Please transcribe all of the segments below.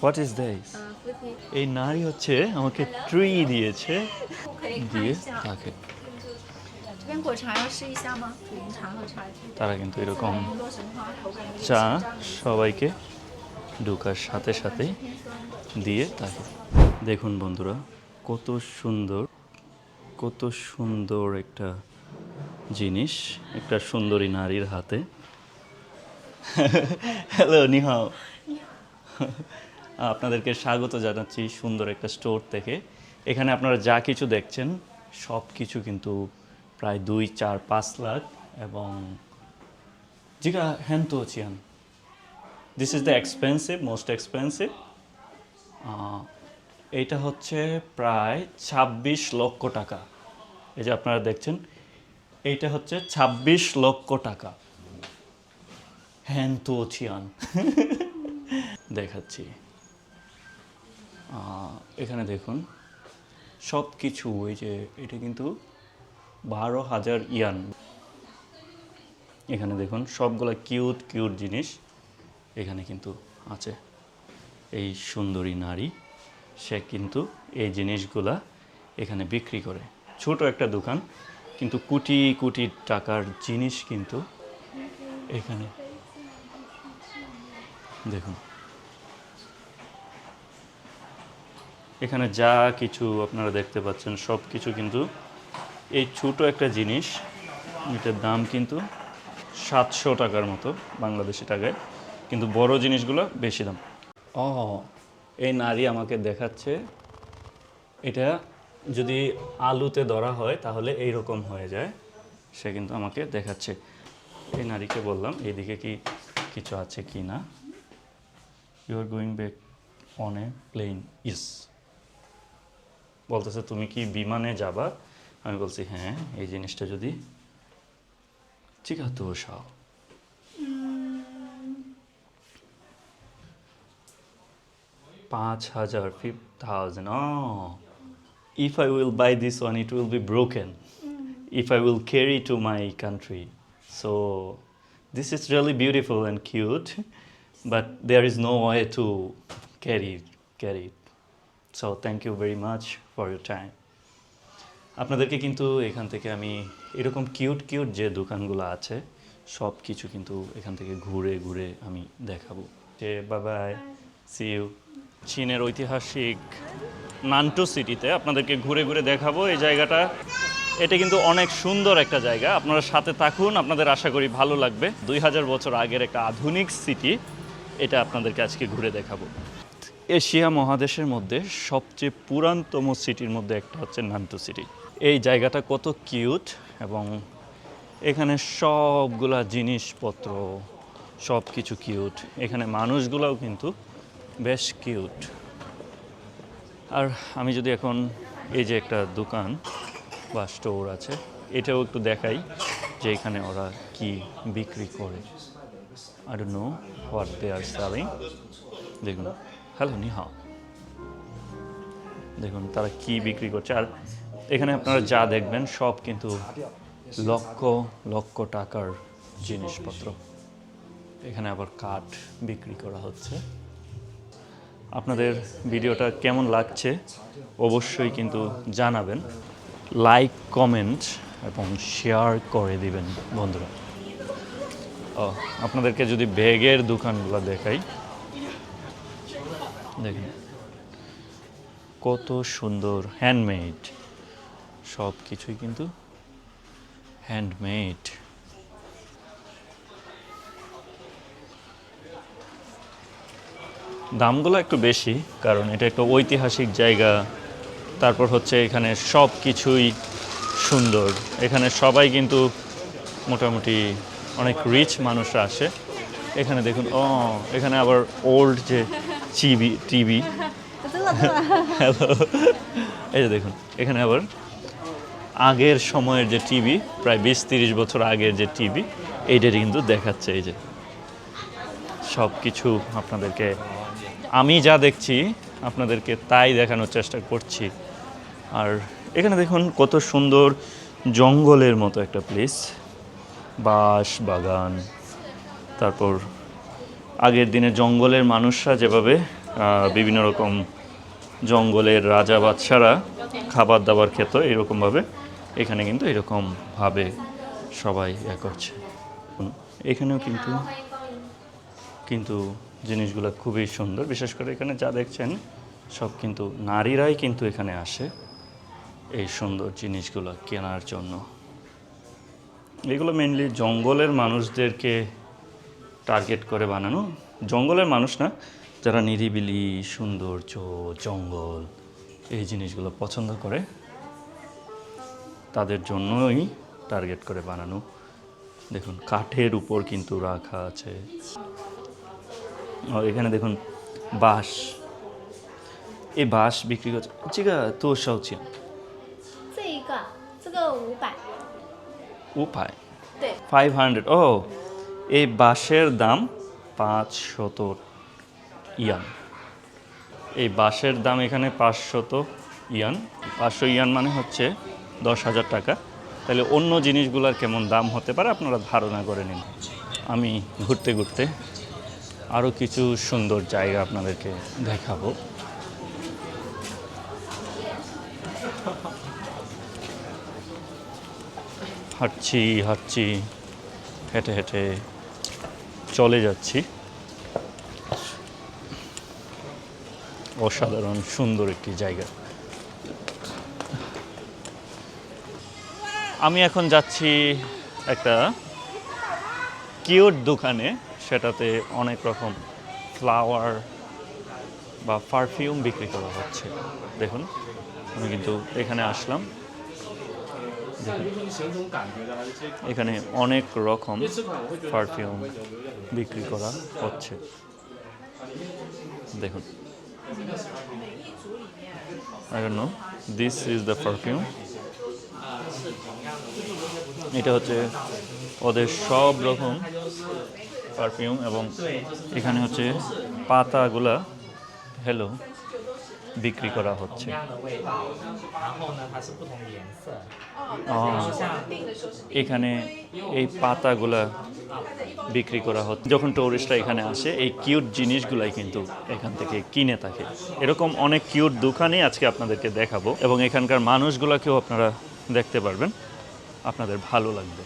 What is this এই নারী হচ্ছে আমাকে ট্রি দিয়েছে। দিয়ে তাকে। তারা কিন্তু এরকম চা সবাইকে ঢুকার সাথে সাথে দিয়ে তাকে। দেখুন বন্ধুরা কত সুন্দর কত সুন্দর একটা জিনিস একটা সুন্দরী নারীর হাতে। হ্যালো নিহাও। আপনাদেরকে স্বাগত জানাচ্ছি সুন্দর একটা স্টোর থেকে। এখানে আপনারা যা কিছু দেখছেন, সব কিছু কিন্তু প্রায় দুই, চার, পাঁচ লাখ এবং জিগা, হ্যান তো চিয়ান this is the expensive most expensive এইটা হচ্ছে প্রায় ছাব্বিশ লক্ষ টাকা। এই যে আপনারা দেখছেন, এইটা হচ্ছে ছাব্বিশ লক্ষ টাকা। হ্যান তো চিয়ান দেখাচ্ছি। এখানে দেখুন সব কিছু ওই যে এটা কিন্তু বারো হাজার ইয়ান। এখানে দেখুন, সবগুলা কিউট কিউট জিনিস এখানে কিন্তু আছে। এই সুন্দরী নারী, সে কিন্তু এই জিনিসগুলা এখানে বিক্রি করে। ছোট একটা দোকান, কিন্তু কোটি কোটি টাকার জিনিস কিন্তু এখানে। দেখুন এখানে যা কিছু আপনারা দেখতে পাচ্ছেন, সব কিছু কিন্তু এই ছোট একটা জিনিস। এটার দাম কিন্তু সাতশো টাকার মতো বাংলাদেশি টাকায়, কিন্তু বড় জিনিসগুলো বেশি দাম। ও, এই নারী আমাকে দেখাচ্ছে। এটা যদি আলুতে ধরা হয়, তাহলে এই রকম হয়ে যায়। সে কিন্তু আমাকে দেখাচ্ছে। এই নারীকে বললাম, এইদিকে কি কিছু আছে কি না? You are going back on a plane ইস বলতেছে তুমি কি বিমানে যাবা আমি বলছি হ্যাঁ এই জিনিসটা যদি ঠিক আছে সাও পাঁচ হাজার five thousand if I will buy this one it will be broken if I will carry to my country. So this is really beautiful and cute, but there is no way to carry carry it. So thank you very much for your time. আপনাদেরকে কিন্তু এখান থেকে আমি এরকম cute cute যে দোকানগুলো আছে সব কিছু কিন্তু এখান থেকে ঘুরে ঘুরে আমি দেখাবো। যে বাবাই সি ইউ চীনের ঐতিহাসিক নান্টু সিটিতে আপনাদেরকে ঘুরে ঘুরে দেখাবো এই জায়গাটা। এটা কিন্তু অনেক সুন্দর একটা জায়গা। আপনারা সাথে থাকুন, আপনাদের আশা করি ভালো লাগবে। দুই হাজার বছর আগের একটা আধুনিক সিটি এটা আপনাদেরকে আজকে ঘুরে দেখাবো। এশিয়া মহাদেশের মধ্যে সবচেয়ে পুরাতনতম সিটির মধ্যে একটা হচ্ছে নান্টু সিটি। এই জায়গাটা কত কিউট এবং এখানে সবগুলা জিনিসপত্র সব কিছু কিউট। এখানে মানুষগুলোও কিন্তু বেশ কিউট। আর আমি যদি এখন এই যে একটা দোকান বা স্টোর আছে, এটাও একটু দেখাই যে এখানে ওরা কি বিক্রি করে। আর know what they are selling দেখুন। হ্যালো নিহা দেখুন, তারা কি বিক্রি করছে। আর এখানে আপনারা যা দেখবেন, সব কিন্তু লক্ষ লক্ষ টাকার জিনিসপত্র। এখানে আবার কাঠ বিক্রি করা হচ্ছে। আপনাদের ভিডিওটা কেমন লাগছে, অবশ্যই কিন্তু জানাবেন। লাইক, কমেন্ট এবং শেয়ার করে দিবেন, বন্ধুরা। আপনাদেরকে যদি ব্যাগের দোকানগুলো দেখাই। দেখুন। কত সুন্দর হ্যান্ডমেড সব কিছুই কিন্তু হ্যান্ডমেড দামগুলো একটু বেশি, কারণ এটা একটা ঐতিহাসিক জায়গা। তারপর হচ্ছে এখানে সব কিছুই সুন্দর। এখানে সবাই কিন্তু মোটামুটি অনেক রিচ মানুষরা আসে। এখানে দেখুন, ও, এখানে আবার ওল্ড যে চিবি টিবি হ্যালো এই যে দেখুন এখানে আবার আগের সময়ের যে টিভি প্রায় বিশ তিরিশ বছর আগের যে টিভি এইটারই কিন্তু দেখাচ্ছে এই যে। সব কিছু আপনাদেরকে আমি যা দেখছি আপনাদেরকে তাই দেখানোর চেষ্টা করছি। আর এখানে দেখুন কত সুন্দর জঙ্গলের মতো একটা প্লেস বাঁশ বাগান তারপর আগের দিনে জঙ্গলের মানুষরা যেভাবে বিভিন্ন রকম জঙ্গলের রাজা বাদশারা খাবার দাবার খেত, এরকমভাবে এখানে কিন্তু এরকমভাবে সবাই ইয়ে করছে। এখানেও কিন্তু কিন্তু জিনিসগুলো খুবই সুন্দর। বিশেষ করে এখানে যা দেখছেন, সব কিন্তু নারীরাই কিন্তু এখানে আসে এই সুন্দর জিনিসগুলো কেনার জন্য। এগুলো মেনলি জঙ্গলের মানুষদেরকে টার্গেট করে বানানো। জঙ্গলের মানুষ না যারা নিরিবিলি সৌন্দর্য জঙ্গল এই জিনিসগুলো পছন্দ করে তাদের জন্যই টার্গেট করে বানানো। দেখুন কাঠের উপর কিন্তু রাখা আছে। এখানে দেখুন বাঁশ। এই বাঁশ বিক্রি করছে ঠিক আছে তো সৌচিয়া উপায় ফাইভ হান্ড্রেড ও। এই বাঁশের দাম পাঁচ শত ইয়ান। এই বাঁশের দাম এখানে পাঁচশত ইয়ান। পাঁচশো ইয়ান মানে হচ্ছে দশ হাজার টাকা। তাহলে অন্য জিনিসগুলোর কেমন দাম হতে পারে আপনারা ধারণা করে নিন। আমি ঘুরতে ঘুরতে আরও কিছু সুন্দর জায়গা আপনাদেরকে দেখাবো। হাঁটছি হাঁটছি, হেঁটে হেঁটে চলে যাচ্ছি। অসাধারণ, সুন্দর একটি জায়গা। আমি এখন যাচ্ছি একটা কিউট দোকানে। সেটাতে অনেক রকম ফ্লাওয়ার বা পারফিউম বিক্রি করা হচ্ছে। দেখুন, আমি কিন্তু এখানে আসলাম। এখানে অনেক রকম পারফিউম বিক্রি করা হচ্ছে। দেখুন। I know this is the perfume এটা হচ্ছে ওদের সব রকম পারফিউম এবং এখানে হচ্ছে পাতাগুলা। হ্যালো বিক্রি করা হচ্ছে। এখানে এই পাতাগুলা বিক্রি করা হচ্ছে। যখন টুরিস্টরা এখানে আসে এই কিউট জিনিসগুলাই কিন্তু এখান থেকে কিনে থাকে। এরকম অনেক কিউট দোকানই আজকে আপনাদেরকে দেখাবো এবং এখানকার মানুষগুলাকেও আপনারা দেখতে পারবেন। আপনাদের ভালো লাগবে।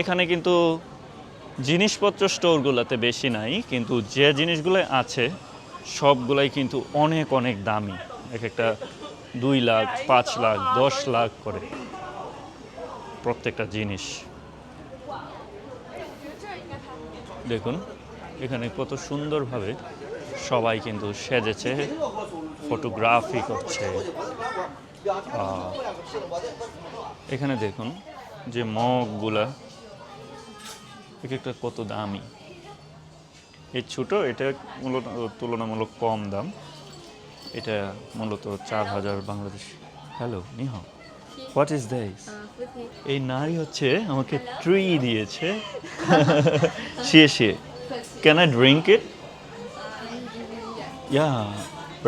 এখানে কিন্তু জিনিসপত্র স্টোরগুলোতে বেশি নাই, কিন্তু যে জিনিসগুলো আছে, সবগুলাই কিন্তু অনেক অনেক দামি। এক একটা দুই লাখ, পাঁচ লাখ, দশ লাখ করে প্রত্যেকটা জিনিস। দেখুন, এখানে কত সুন্দরভাবে সবাই কিন্তু সেজেছে, ফটোগ্রাফি করছে। এখানে দেখুন যে মগগুলা এক একটা কত দামি? এই ছোটো এটা মূলত তুলনামূলক কম দাম। এটা মূলত চার হাজার বাংলাদেশ। হ্যালো নিহ হোয়াট ইজ দিস এই নারী হচ্ছে আমাকে ট্রি দিয়েছে। শিয়ে শিয়ে। Can I drink it yeah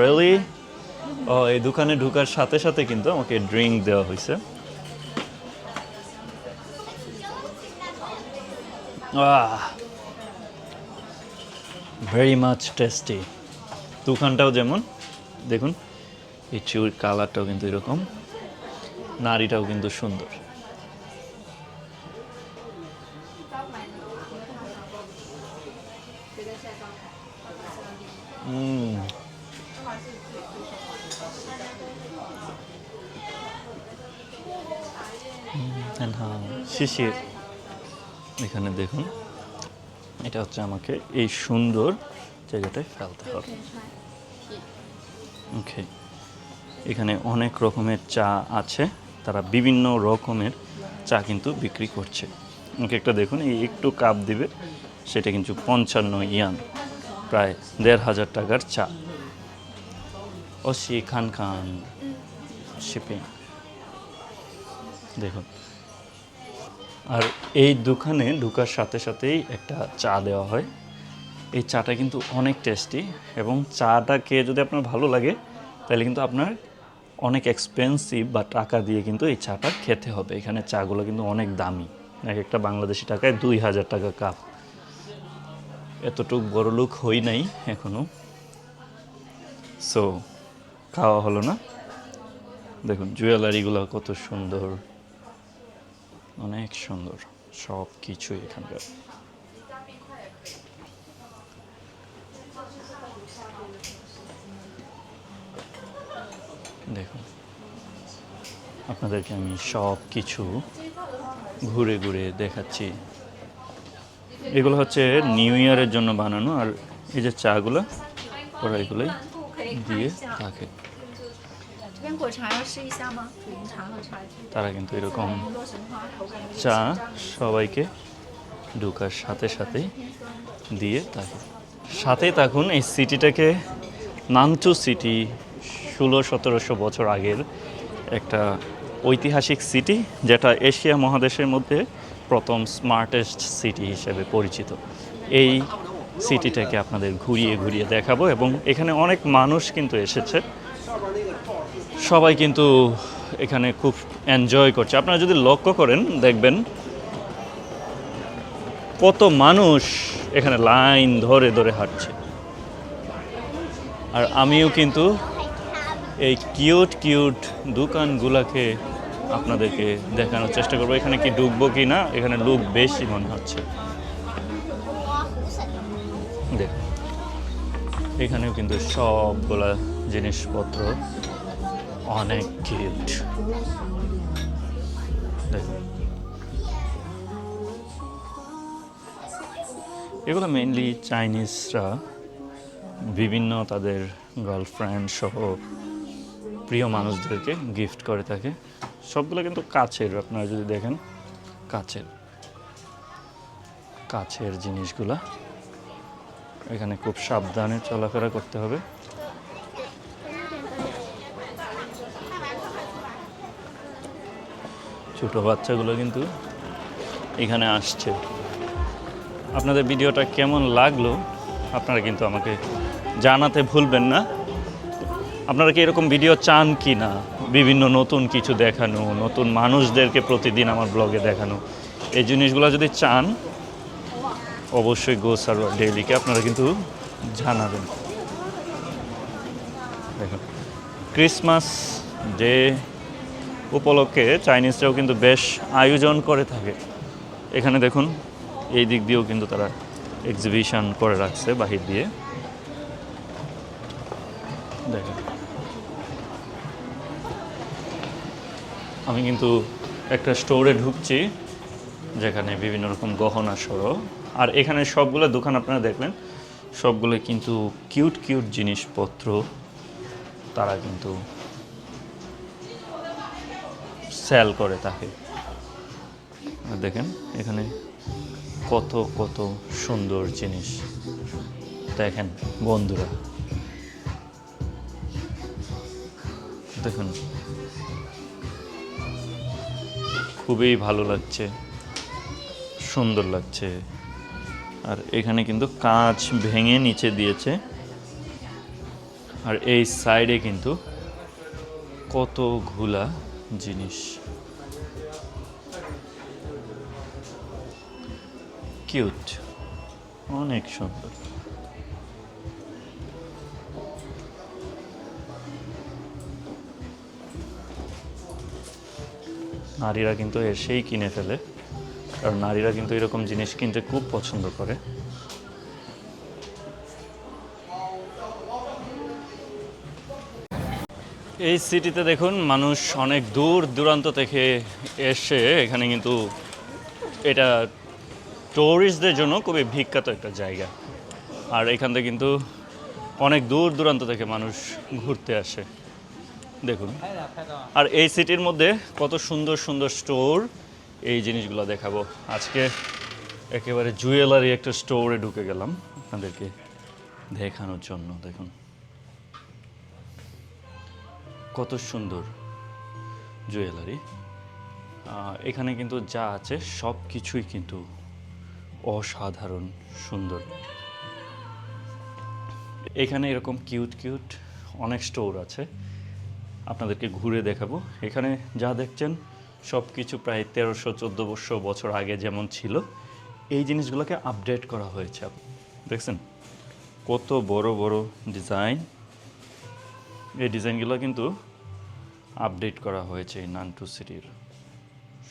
really ও এই দোকানে ঢুকার সাথে সাথে কিন্তু আমাকে ড্রিঙ্ক দেওয়া হয়েছে। ভেরি মাচ টেস্টি দুখানটাও যেমন, দেখুন, এই চুর কালারটাও কিন্তু এরকম, নাড়িটাও কিন্তু সুন্দর। হ্যাঁ শিশির। এখানে দেখুন, এটা হচ্ছে আমাকে এই সুন্দর জায়গাটায় ফেলতে হবে। ওকে, এখানে অনেক রকমের চা আছে, তারা বিভিন্ন রকমের চা কিন্তু বিক্রি করছে। ওকে, একটা দেখুন, এই একটু কাপ দিবে, সেটা কিন্তু পঞ্চান্ন ইয়ান, প্রায় দেড় হাজার টাকার চা। ও সি খান খান, শিপিং। দেখুন আর এই দোকানে ঢুকার সাথে সাথেই একটা চা দেওয়া হয়। এই চাটা কিন্তু অনেক টেস্টি এবং চাটা খেয়ে যদি আপনার ভালো লাগে, তাহলে কিন্তু আপনার অনেক এক্সপেন্সিভ বা টাকা দিয়ে কিন্তু এই চাটা খেতে হবে। এখানে চাগুলো কিন্তু অনেক দামি। এক একটা বাংলাদেশি টাকায় দুই হাজার টাকা কাপ এতটুক বড় লোক হই নাই এখনও। সো খাওয়া হলো না। দেখুন জুয়েলারিগুলো কত সুন্দর। অনেক সুন্দর, সব কিছুই এখানকার দেখুন, আপনাদেরকে আমি সব কিছু ঘুরে ঘুরে দেখাচ্ছি। এগুলো হচ্ছে নিউ ইয়ারের জন্য বানানো, আর এই যে চাগুলো, ওরা এগুলোই দিয়ে থাকে। 这边果茶要试一下吗？土银茶和茶具。 তারা কিন্তু এরকম 洛神花口感有点 চা 清淡 সবাইকে ঢোকার সাথে সাথে দিয়ে থাকে সাথেই থাকুন এই সিটিটাকে নানচু সিটি ষোলো সতেরোশো বছর আগের একটা ঐতিহাসিক সিটি যেটা এশিয়া মহাদেশের মধ্যে প্রথম স্মার্টেস্ট সিটি হিসেবে পরিচিত এই সিটিটাকে আপনাদের ঘুরিয়ে ঘুরিয়ে দেখাবো এবং এখানে অনেক মানুষ কিন্তু এসেছে সবাই কিন্তু এখানে খুব এনজয় করছে। আপনারা যদি লক্ষ্য করেন, দেখবেন কত মানুষ এখানে লাইন ধরে ধরে হাঁটছে। আর আমিও কিন্তু এই কিউট কিউট দোকানগুলোকে আপনাদেরকে দেখানোর চেষ্টা করব। এখানে কি ডুববো কি না, এখানে লোক বেশি মনে হচ্ছে। দেখ, এখানেও কিন্তু সবগুলা জিনিসপত্র অনেক কিউট এগুলো মেনলি চাইনিজরা বিভিন্ন তাদের গার্লফ্রেন্ড সহ প্রিয় মানুষদেরকে গিফট করে থাকে। সবগুলো কিন্তু কাছের, আপনারা যদি দেখেন, কাছের। কাছের জিনিসগুলা। এখানে খুব সাবধানে চলাফেরা করতে হবে। ছোট বাচ্চাগুলো কিন্তু এখানে আসছে। আপনাদের ভিডিওটা কেমন লাগল, আপনারা কিন্তু আমাকে জানাতে ভুলবেন না। আপনারা কি এরকম ভিডিও চান কি না? বিভিন্ন নতুন কিছু দেখানো, নতুন মানুষদেরকে প্রতিদিন আমার ব্লগে দেখানো, এই জিনিসগুলো যদি চান, অবশ্যই গো সার্ভার ডেইলিকে আপনারা কিন্তু জানাবেন। দেখুন ক্রিসমাস ডে উপলক্ষে চাইনিজরাও কিন্তু বেশ আয়োজন করে থাকে। এখানে দেখুন, এই দিক দিয়েও কিন্তু তারা এক্সিবিশন করে রাখছে বাহির দিয়ে। দেখেন। আমি কিন্তু একটা স্টোরে ঢুকছি, যেখানে বিভিন্ন রকম গহনা সহ। আর এখানে সবগুলো দোকান আপনারা দেখলেন সবগুলো কিন্তু কিউট কিউট জিনিসপত্র তারা কিন্তু সেল করে তাকে। দেখেন, এখানে কত কত সুন্দর জিনিস। দেখেন, বন্ধুরা। দেখুন, খুবই ভালো লাগছে, সুন্দর লাগছে। আর এখানে কিন্তু কাঁচ ভেঙে নিচে দিয়েছে। আর এই সাইডে কিন্তু কত কতগুলা জিনিস। কিউট। অনেক সুন্দর। নারীরা কিন্তু এসেই কিনে ফেলে। কারণ নারীরা কিন্তু এরকম জিনিস কিনতে খুব পছন্দ করে। এই সিটিতে দেখুন, মানুষ অনেক দূর দূরান্ত থেকে এসে এখানে কিন্তু এটা টুরিস্টদের জন্য খুবই বিখ্যাত একটা জায়গা। আর এখান থেকে কিন্তু অনেক দূর দূরান্ত থেকে মানুষ ঘুরতে আসে। দেখুন। আর এই সিটির মধ্যে কত সুন্দর সুন্দর স্টোর এই জিনিসগুলো দেখাবো। আজকে একেবারে জুয়েলারি একটা স্টোরে ঢুকে গেলাম আপনাদেরকে দেখানোর জন্য, দেখুন। কত সুন্দর জুয়েলারি। এখানে কিন্তু যা আছে সব কিছুই কিন্তু অসাধারণ সুন্দর। এখানে এরকম কিউট কিউট অনেক স্টোর আছে। আপনাদেরকে ঘুরে দেখাবো। এখানে যা দেখছেন সব কিছু প্রায় তেরোশো চোদ্দোশো বছর আগে যেমন ছিল, এই জিনিসগুলোকে আপডেট করা হয়েছে। দেখছেন? কত বড় বড় ডিজাইন এই ডিজাইনগুলো কিন্তু আপডেট করা হয়েছে এই নানটু সিটির।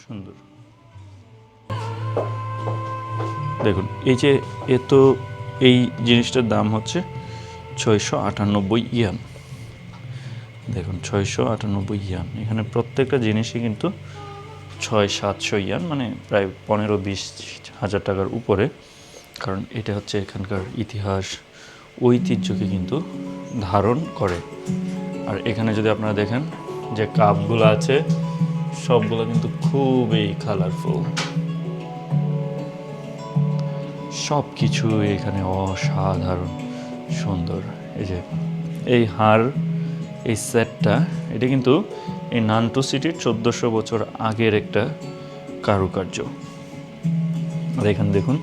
সুন্দর। দেখুন, এই যে এ তো এই জিনিসটার দাম হচ্ছে ছয়শো আটানব্বই ইয়ান। দেখুন, ছয়শো আটানব্বই ইয়ান। এখানে প্রত্যেকটা জিনিসই কিন্তু ছয় সাতশো ইয়ান মানে প্রায় পনেরো বিশ হাজার টাকার উপরে। কারণ এটা হচ্ছে এখানকার ইতিহাস ঐতিহ্যকে কিন্তু ধারণ করে। আর এখানে যদি আপনারা দেখেন যে কাপগুলো আছে, সবগুলো কিন্তু খুবই কালারফুল সব কিছু এখানে অসাধারণ সুন্দর। এই যে, এই হার, এই সেটটা এটা কিন্তু এই নান্টু সিটির চোদ্দোশো বছর আগের একটা কারুকার্য। আর এখানে দেখুন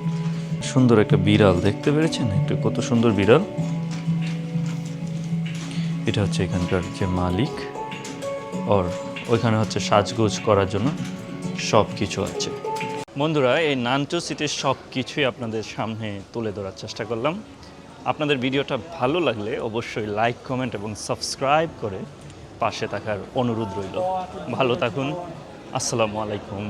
সুন্দর একটা বিড়াল, দেখতে পেরেছেন? একটু কত সুন্দর বিড়াল। এটা হচ্ছে এখানকার যে মালিক ওর ওইখানে হচ্ছে সাজগোজ করার জন্য সব কিছু আছে। বন্ধুরা, এই নান্টু সিটির সব কিছুই আপনাদের সামনে তুলে ধরার চেষ্টা করলাম। আপনাদের ভিডিওটা ভালো লাগলে অবশ্যই লাইক, কমেন্ট এবং সাবস্ক্রাইব করে পাশে থাকার অনুরোধ রইল। ভালো থাকুন। আসসালামু আলাইকুম।